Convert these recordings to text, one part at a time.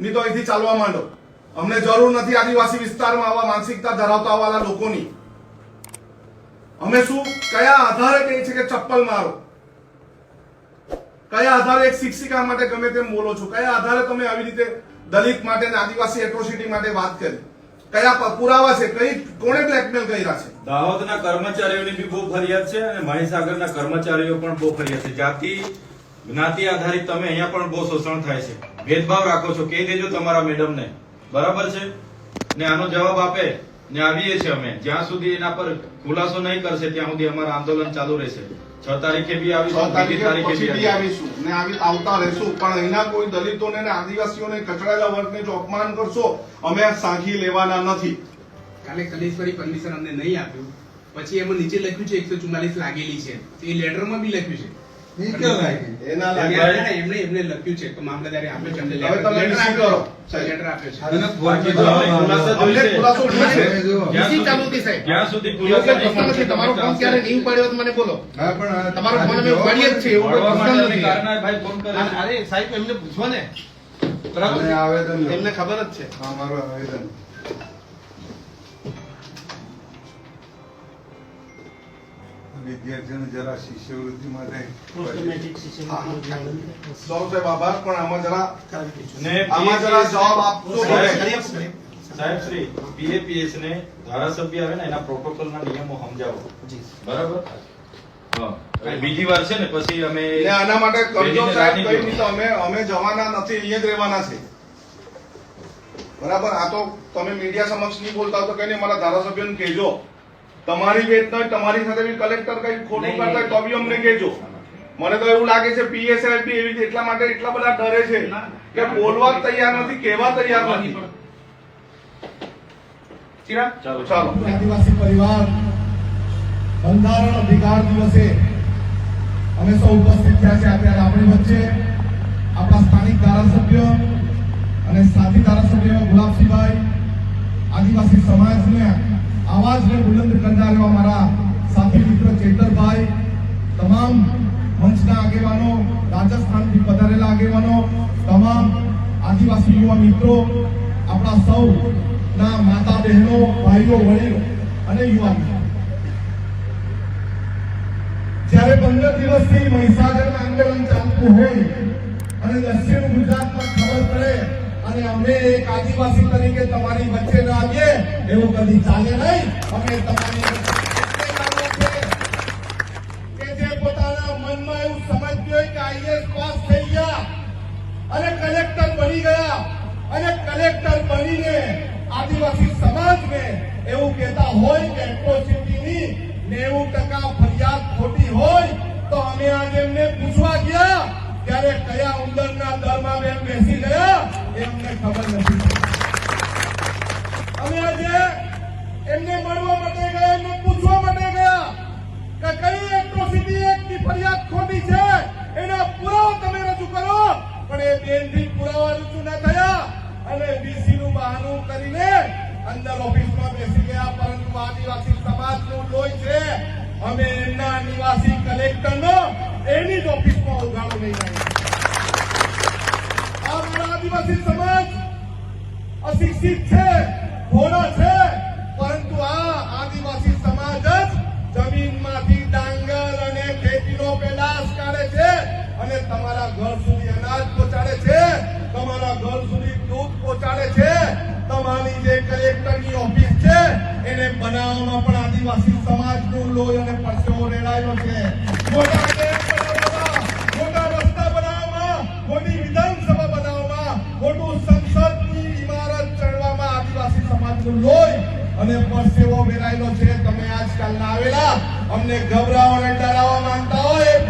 નહીં તો અહીંથી ચાલવા માંડો. અમને જરૂર નથી આદિવાસી વિસ્તારમાં આવા માનસિકતા ધરાવતા વાળા લોકોની. અમે શું, કયા આધારે કહે છે કે ચપ્પલ મારો? કયા આધારે એક શિક્ષિકા માટે ગમે તેમ બોલો છો? કયા આધારે તમે આવી રીતે દલિત માટે અને આદિવાસી એટ્રોસિટી માટે વાત કરી? કયા પુરાવા છે? કઈ, કોણે બ્લેકમેલ કર્યા છે? દાહોદના કર્મચારીઓની બી બહુ ફરિયાદ છે અને મહીસાગરના કર્મચારીઓ પણ બહુ ફરિયાદ છે. જાતિ જ્ઞાતિ આધારિત તમે અહીંયા પણ બહુ શોષણ થાય છે. ભેદભાવ રાખો છો. કહી દેજો તમારા મેડમને. બરાબર છે? ને આનો જવાબ આપે ને આવીએ છીએ અમે. જ્યાં સુધી એના પર ખુલાસો નહીં કરશે ત્યાં સુધી અમારું આંદોલન ચાલુ રહેશે. છ તારીખે બી આવીશું તારીખે તારીખે બી બી આવીશું. ને આવી આવતા રહેશું. પણ અહીંના કોઈ દલિતોને ને આદિવાસીઓને કચડાયેલા વર્ગને જો અપમાન કરશો અમે સાંખી લેવાના નથી. કાલે કલેશ્વરી પરમિશન અમને નહીં આપ્યું. પછી એમાં નીચે લખ્યું છે એકસો ચુમ્માલીસ લાગેલી છે. એ લેટરમાં બી લખ્યું છે. એમને લખ્યું છે કે મામલતદારે આપ્યો છે. તમારો ફોન ક્યારે નહીં મને બોલો. તમારો ફોન અમે જ છે એવું. અરે સાહેબ એમને પૂછો ને. બરાબર. એમને ખબર જ છે. અમારું આવેદન. વિદ્યાર્થીઓને જરા શિષ્યવૃત્તિ માટે સૌ સાહેબ આભાર. પણ આમાં જરા આમાં જરા જવાબ આપજો સાહેબ, સાહેબ શ્રી બીએપીએસ ને ધારાસભ્ય આવે ને એના પ્રોટોકોલ નિયમો સમજાવો. બરાબર? બીજી વાર છે ને પછી અમે આના માટે કરજો સાહેબ કઈ નહીં તો અમે અમે જવાના નથી અહીંયા જ રહેવાના છે. બરાબર? આ તો તમે મીડિયા સમક્ષ નહીં બોલતા તો કઈ નહીં મારા ધારાસભ્યોને કહેજો. તમારી વેત નહીં તમારી સાથે બી કલેક્ટર કઈ ખોટું નહીં, કરતા તો બી અમને કહેજો. મને તો એવું લાગે છે પીએસઆઈ બી એવી એટલા માટે એટલા બધા ડરે છે કે બોલવા જ તૈયાર નથી કહેવા તૈયાર નથી. ચાલો. ચાલો. આદિવાસી પરિવાર બંધારણ અધિકાર દિવસે અમે સૌ ઉપસ્થિત થયા છે અત્યારે આપણી વચ્ચે. આપણા સ્થાનિક ધારાસભ્ય અને સાથી ધારાસભ્ય ગુલાબસિંહભાઈ આદિવાસી સમાજને આવાજને બુલંદ કરનાર એવા મારા સાથી મિત્ર ચેતરભાઈ, તમામ મંચના આગેવાનો, રાજસ્થાનથી પધારેલા આગેવાનો, તમામ આદિવાસી યુવા મિત્રો, આપણા સૌ ના માતા બહેનો ભાઈઓ, વડીલો અને યુવાનો. જ્યારે પંદર દિવસથી મહીસાગર આંદોલન ચાલતું હોય અને દક્ષિણ ગુજરાતમાં ખબર પડે અને અમે એક આદિવાસી તરીકે તમારી વચ્ચે ના આવીએ, એવું કદી ચાલે નહીં અમે તમારી. કે જે પોતાના મનમાં એવું સમજ્યું હોય કે કલેક્ટર બની આદિવાસી સમાજને એવું કહેતા હોય કે નેવું ટકા ફરિયાદ ખોટી હોય, તો અમે આજે એમને પૂછવા ગયા, ત્યારે કયા ઉંદરના દરમાં બેન બેસી ગયા એ અમને ખબર નથી. મળવા માટે ગયા પૂછવા માટે ગયા કે કઈ ખોટી છે. એના પુરાવો તમે રજૂ કરો. પણ એ બેનથી પુરાવા રજૂ ના થયા. અને બીસી નું બહાનું કરીને અંદર ઓફિસમાં બેસી ગયા, પરંતુ આદિવાસી સમાજનું લોહી છે. અમે એમના નિવાસી કલેક્ટરનો એની જ ઓફિસમાં ઉઘાડો મારા આદિવાસી સમાજ અશિક્ષિત છે, ભોળા છે, પરંતુ આ આદિવાસી સમાજ જ જમીનમાંથી ડાંગર અને ખેતીનો પેદાશ કાઢે છે અને તમારા ઘર સુધી અનાજ પહોંચાડે છે, તમારા ઘર સુધી દૂધ પહોંચાડે છે, તમારી જે કલેક્ટરની ઓફિસ છે, એને બનાવવામાં પણ આદિવાસી સમાજનું લોહી અને પરસેવો રેડાયો છે. મોટા લોહી અને પરસેવો વેરાયેલો છે. તમે આજકાલના આવેલા. અમને ગભરાવો અને ડરાવવા હોય એ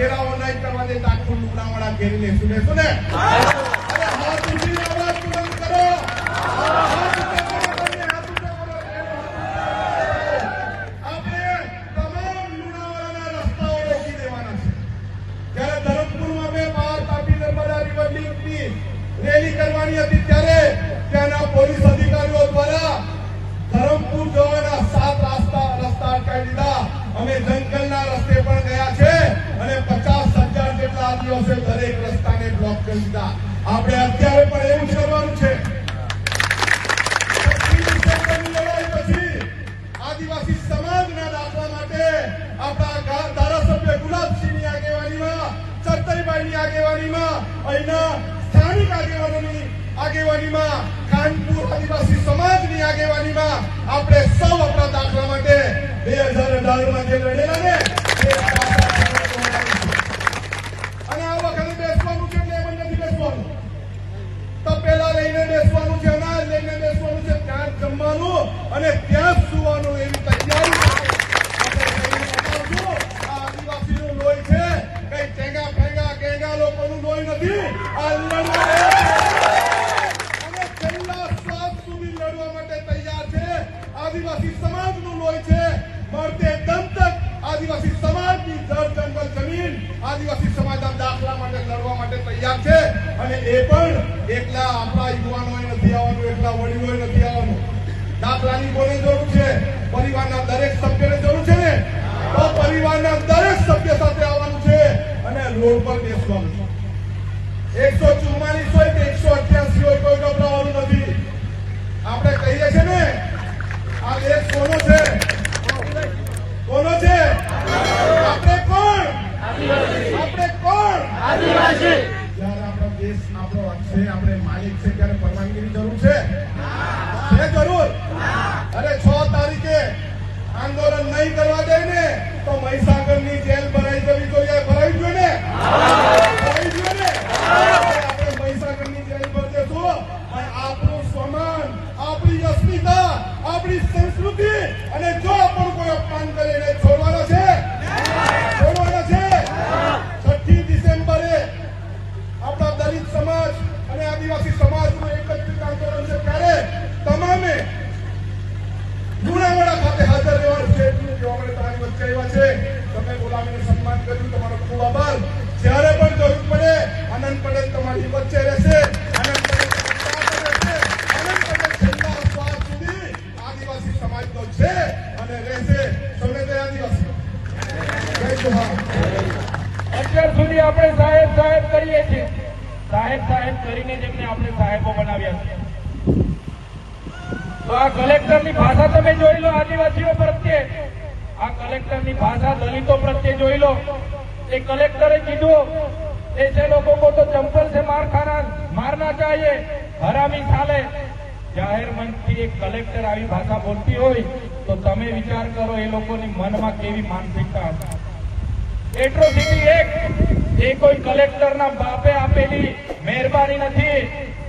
ઘેરાવો નહીં કરવા દે આખું લુણાવાડા ઘેરી ને હાથ લુણાવાડાના રસ્તાઓ રોકી દેવાના છે. ત્યારે ધરમપુરમાં મેં તાપી નર્મદા રિવર લિંકની રેલી કરવાની હતી દીધા આપણે અત્યારે પણ એવું કરવાનું છે. આદિવાસી સમાજના દાખલા માટે આપણા ધારાસભ્ય ગુલાબસિંહની આગેવાનીમાં ચરતરીબાઈની આગેવાનીમાં, અહીંના સ્થાનિક આગેવાનોની આગેવાનીમાં કાનપુર આદિવાસી સમાજની આગેવાનીમાં આપણે સૌ આપણા દાખલા માટે બે હજાર અઢારમાં જે લડેલા ને જમવાનું અને ત્યાં જ સુવાનું એવી તૈયારી આદિવાસીનું લોહી છે, કઈ ટેંગા ફેંગા નથી. આ લડવા માટે તૈયાર છે. આદિવાસી સમાજનું લોહી છે. મળતે દમ તક આદિવાસી સમાજની જળ જંગલ જમીન આદિવાસી સમાજના દાખલા માટે લડવા માટે તૈયાર છે. અને એ પણ એકલા આપણા યુવાનોએ નથી આવવાનું એકલા વડીલોએ નથી આવવાનું દાખલાની કોને જરૂર છે પરિવારના દરેક સભ્યને જરૂર છે ને? તો પરિવારના દરેક સભ્ય સાથે આવવાનું છે અને રોડ પર બેસવાનું છે. એકસો ચુમ્માલીસ હોય કે એકસો અઠ્યાસી હોય કોઈ ગભરાવાનું નથી. આપણે કહીએ છીએ ને આ દેશ કોનો છે? કોનો છે? આપણે કોણ? આપણે કોણ? જ્યારે આપણો દેશ આપણો છે આપણે માલિક છે કલેક્ટરની ભાષા તમે જોઈ લો આદિવાસીઓ પ્રત્યે આ કલેક્ટરની ભાષા દલિતો પ્રત્યે જોઈ લો એ કલેક્ટરે કીધું ऐसे लोगों को तो चंपल से मार खाना मारना चाहिए हरामी साले જાહેર મંચથી એક કલેક્ટર આવી ભાષા બોલતી હોય તો તમે વિચાર કરો એ લોકોની મનમાં કેવી માનસિકતા હશે એટ્રોસિટી એક્ટ એ કોઈ કલેક્ટરના બાપે આપેલી મહેરબાની નથી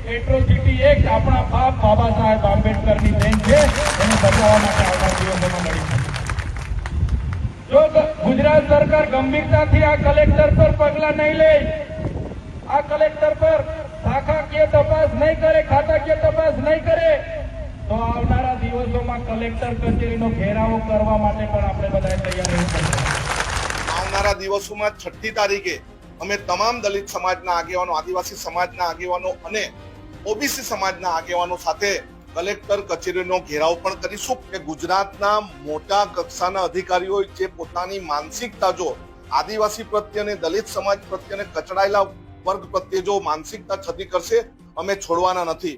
એટ્રોસિટી એક્ટ આપણા બાપ, બાબા સાહેબ આંબેડકરની દેન છે. એને બચાવવા માટે આવનાર દિવસોમાં મળી જો ગુજરાત સરકાર ગંભીરતાથી આ કલેક્ટર પર પગલા નહીં લે, આ કલેક્ટર પર શાખાકીય તપાસ નહીં કરે ખાતાકીય તપાસ નહીં કરે, તો આવનારા દિવસોમાં કલેક્ટર કચેરીનો ઘેરાવો કરવા માટે પણ આપણે બધા તૈયાર રહેવું પડશે. આવનારા દિવસોમાં છઠ્ઠી તારીખે અમે તમામ દલિત સમાજના આગેવાનો, આદિવાસી સમાજના આગેવાનો અને ઓબીસી સમાજના આગેવાનો સાથે કલેક્ટર કચેરીનો ઘેરાવ પણ કરીશું કે ગુજરાતના મોટા કક્ષાના અધિકારીઓ જે પોતાની માનસિકતા જો આદિવાસી પ્રત્યે અને દલિત સમાજ પ્રત્યે અને કચડાયેલા વર્ગ પ્રત્યે જો માનસિકતા છતી કરશે, અમે છોડવાના નથી.